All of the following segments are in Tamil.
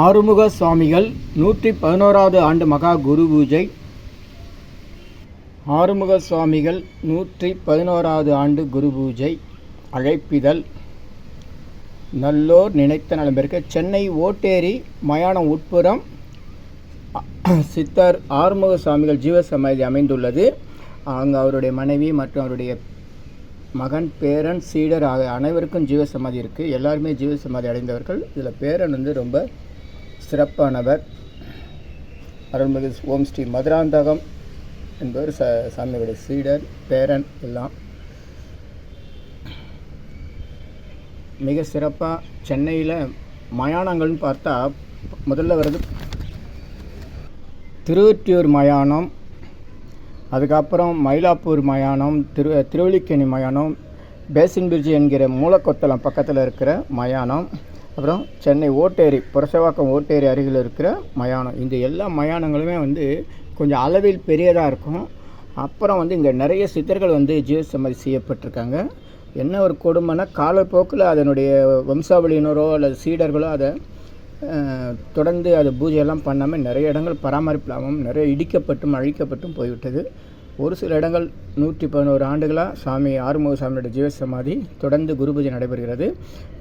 ஆறுமுக சுவாமிகள் நூற்றி பதினோராவது ஆண்டு மகா குரு பூஜை. ஆறுமுக சுவாமிகள் நூற்றி பதினோராவது ஆண்டு குரு பூஜை. அழைப்பிதழ். நல்லோர் நினைத்த நலம் பெருக்க சென்னை ஓட்டேரி மயானம் உட்புறம் சித்தர் ஆறுமுக சுவாமிகள் ஜீவசமாதி அமைந்துள்ளது. அங்கு அவருடைய மனைவி மற்றும் அவருடைய மகன் பேரன் சீடர் ஆக அனைவருக்கும் ஜீவசமாதி இருக்குது எல்லாருமே ஜீவசமாதி அடைந்தவர்கள். இதில் பேரன் வந்து ரொம்ப சிறப்பானவர். அருள்மிகு ஓம் ஸ்ரீ மதுராந்தகம் என்பவர் ச சாமியுடைய சீடர் பேரன் எல்லாம். மிக சிறப்பாக சென்னையில் மயானங்கள்னு பார்த்தா முதல்ல வருது திருவொற்றியூர் மயானம் அதுக்கப்புறம் மயிலாப்பூர் மயானம் திரு திருவள்ளிக்கேணி மயானம் பேசின் பிரிட்ஜ் என்கிற மூலக்கொத்தளம் பக்கத்தில் இருக்கிற மயானம். அப்புறம் சென்னை ஓட்டேரி புரசவாக்கம் ஓட்டேரி அருகில் இருக்கிற மயானம். இந்த எல்லா மயானங்களுமே வந்து கொஞ்சம் அளவில் பெரியதாக இருக்கும். அப்புறம் வந்து இங்கே நிறைய சித்தர்கள் வந்து ஜீவசமாதி செய்யப்பட்டிருக்காங்க. என்ன ஒரு கொடுமைன்னா காலப்போக்கில் அதனுடைய வம்சாவளியினரோ அல்லது சீடர்களோ அதை தொடர்ந்து அது பூஜையெல்லாம் பண்ணாமல் நிறைய இடங்கள் பராமரிப்பில்லாமல் நிறைய இடிக்கப்பட்டும் அழிக்கப்பட்டும் போய்விட்டது. ஒரு சில இடங்கள் நூற்றி பதினோரு ஆண்டுகளாக சாமி ஆறுமுக சாமியோட ஜீவ சமாதி தொடர்ந்து குரு பூஜை நடைபெறுகிறது.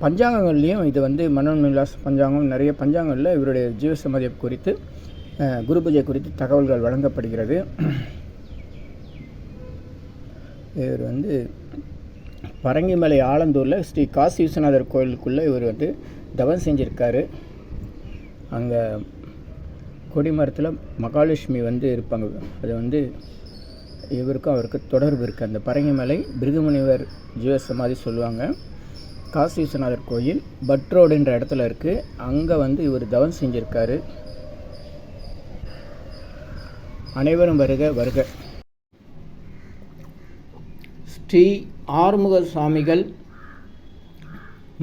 பஞ்சாங்கங்கள்லேயும் இது வந்து மனோன்மிலாஸ் விலாஸ் பஞ்சாங்கம் நிறைய பஞ்சாங்கங்களில் இவருடைய ஜீவ சமாதியை குறித்து குருபூஜை குரு பூஜை குறித்து தகவல்கள் வழங்கப்படுகிறது. இவர் வந்து பரங்கிமலை ஆலந்தூரில் ஸ்ரீ காசி விஸ்வநாதர் கோயிலுக்குள்ளே இவர் வந்து தவம் செஞ்சுருக்காரு. அங்கே கொடிமரத்தில் மகாலட்சுமி வந்து இருப்பாங்க. அது வந்து இவருக்கும் அவருக்கு தொடர்பு இருக்குது அந்த பரங்கிமலை பிருகுமணிவர் ஜீவ சமாதி சொல்லுவாங்க. காசி விஸ்வநாதர் கோயில் பட் ரோடுன்ற இடத்துல இருக்குது அங்கே வந்து இவர் தவம் செஞ்சுருக்காரு. அனைவரும் வருக வருக. ஸ்ரீ ஆறுமுக சுவாமிகள்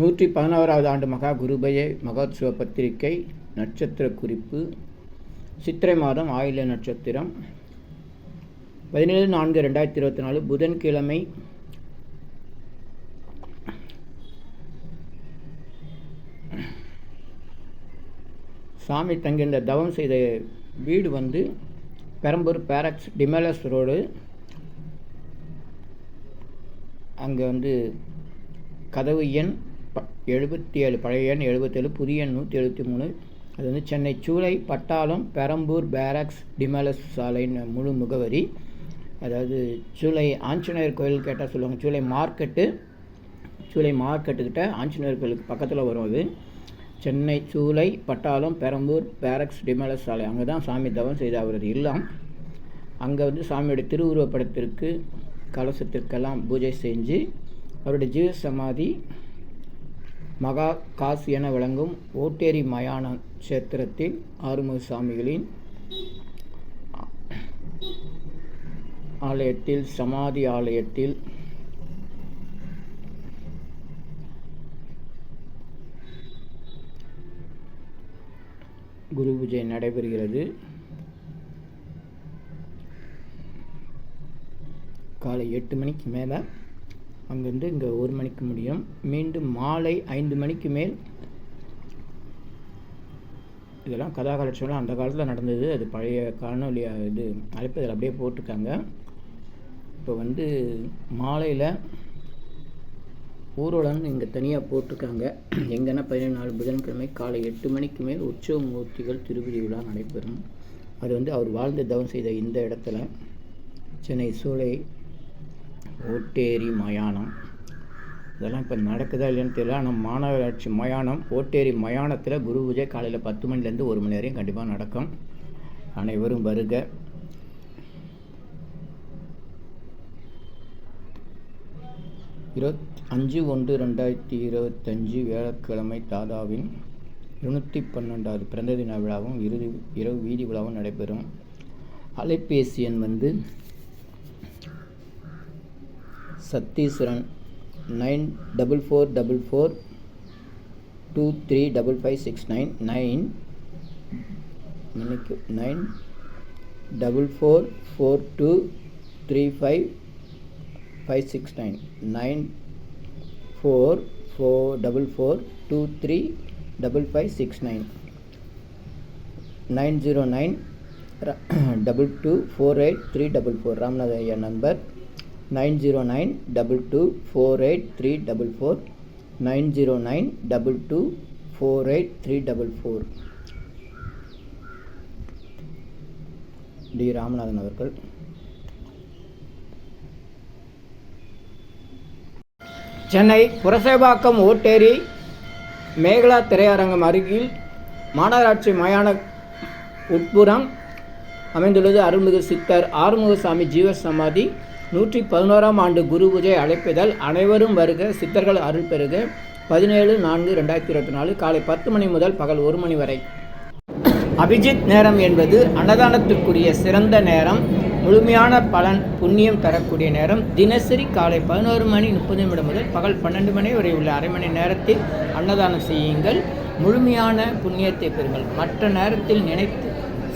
நூற்றி பதினோராவது ஆண்டு மகா குருபய மகோத்சவ பத்திரிகை நட்சத்திர குறிப்பு. சித்திரை மாதம் ஆயில நட்சத்திரம். பதினேழு நான்கு ரெண்டாயிரத்தி இருபத்தி நாலு புதன்கிழமை சாமி தங்கியிருந்த தவம் செய்த வீடு வந்து பெரம்பூர் பேரக்ஸ் டிமெலஸ் ரோடு. அங்கே வந்து கதவு எண் ப எழுபத்தி ஏழு பழைய எண் எழுபத்தேழு புதிய எண் நூற்றி எழுபத்தி மூணு அது வந்து சென்னை சூளை பட்டாளம் பெரம்பூர் பேரக்ஸ் டிமலஸ் சாலைன்னு முழு முகவரி. அதாவது ஜூலை ஆஞ்சநேயர் கோயில் கேட்டால் சொல்லுவாங்க. ஜூலை மார்க்கெட்டு ஜூலை மார்க்கெட்டுக்கிட்ட ஆஞ்சநேயர் கோயிலுக்கு பக்கத்தில் வரும் அது. சென்னை சூளை பட்டாளம் பெரம்பூர் பேரக்ஸ் டிமலஸ் சாலை. அங்கே தான் சாமி தவம் செய்த அவரது இல்லம். அங்கே வந்து சாமியோட திருவுருவப்படத்திற்கு கலசத்திற்கெல்லாம் பூஜை செஞ்சு அவருடைய ஜீவ சமாதி மகா காசு என விளங்கும் ஓட்டேரி மயான கஷேத்திரத்தில் ஆறுமுக சாமிகளின் ஆலயத்தில் சமாதி ஆலயத்தில். குரு பூஜை நடைபெறுகிறது. காலை எட்டு மணிக்கு மேலே அங்கேருந்து இங்கே ஒரு மணிக்கு முடியும். மீண்டும் மாலை ஐந்து மணிக்கு மேல் இதெல்லாம் கதாகலட்சம்லாம் அந்த காலத்தில் நடந்தது. அது பழைய காணொலி இது அழைப்பதில் அப்படியே போட்டிருக்காங்க. இப்போ வந்து மாலையில் ஊர்வலம்னு இங்கே தனியாக போட்டிருக்காங்க. எங்கன்னா பதினேழு நாள் புதன்கிழமை காலை எட்டு மணிக்கு மேல் உற்சவ மூர்த்திகள் திருப்பதி விழா நடைபெறும். அது வந்து அவர் வாழ்ந்து தவம் செய்த இந்த இடத்துல சென்னை சூளை ஓட்டேரி மயானம். இதெல்லாம் இப்போ நடக்குதா இல்லைன்னு தெரியல. ஆனால் மாநகராட்சி மயானம் ஓட்டேரி மயானத்தில் குரு பூஜை காலையில் பத்து மணிலேருந்து ஒரு மணி வரையும் கண்டிப்பாக நடக்கும். அனைவரும் வருக. இருபத் அஞ்சு ஒன்று ரெண்டாயிரத்தி இருபத்தஞ்சு வியாழக்கிழமை தாதாவின் இருநூற்றி பன்னெண்டாவது பிறந்த தின விழாவும் இறுதி இரவு வீதி விழாவும் நடைபெறும். அலைபேசி எண் வந்து Satheeswaran nine double four double four two three double five six nine nine மன்னிக்கு nine double four four two three five five six nine nine four four double four two three double five six nine nine zero nine double two four eight three double four Ramanatha ஐயா number nine zero nine double two four eight three double four. Nine zero nine double two four eight three double four. T. Ramanathan அவர்கள். சென்னை புரசேவாக்கம் ஓட்டேரி மேகலா திரையரங்கம் அருகில் மாநகராட்சி மயான உட்புறம் அமைந்துள்ளது. அருள்மிகு சித்தர் ஆறுமுகசாமி ஜீவ சமாதி நூற்றி பதினோராம் ஆண்டு குரு பூஜை அழைப்பதால் அனைவரும் வருக சித்தர்கள் அருள் பெறுக பதினேழு நான்கு ரெண்டாயிரத்தி இருபத்தி நாலு காலை பத்து மணி முதல் பகல் ஒரு மணி வரை. அபிஜித் நேரம் என்பது அன்னதானத்திற்குரிய சிறந்த நேரம். முழுமையான பலன் புண்ணியம் தரக்கூடிய நேரம். தினசரி காலை பதினோரு மணி முப்பது நிமிடம் முதல் பகல் பன்னெண்டு மணி வரை உள்ள அரை மணி நேரத்தில் அன்னதானம் செய்யுங்கள். முழுமையான புண்ணியத்தை பெறுங்கள். மற்ற நேரத்தில் நினைத்து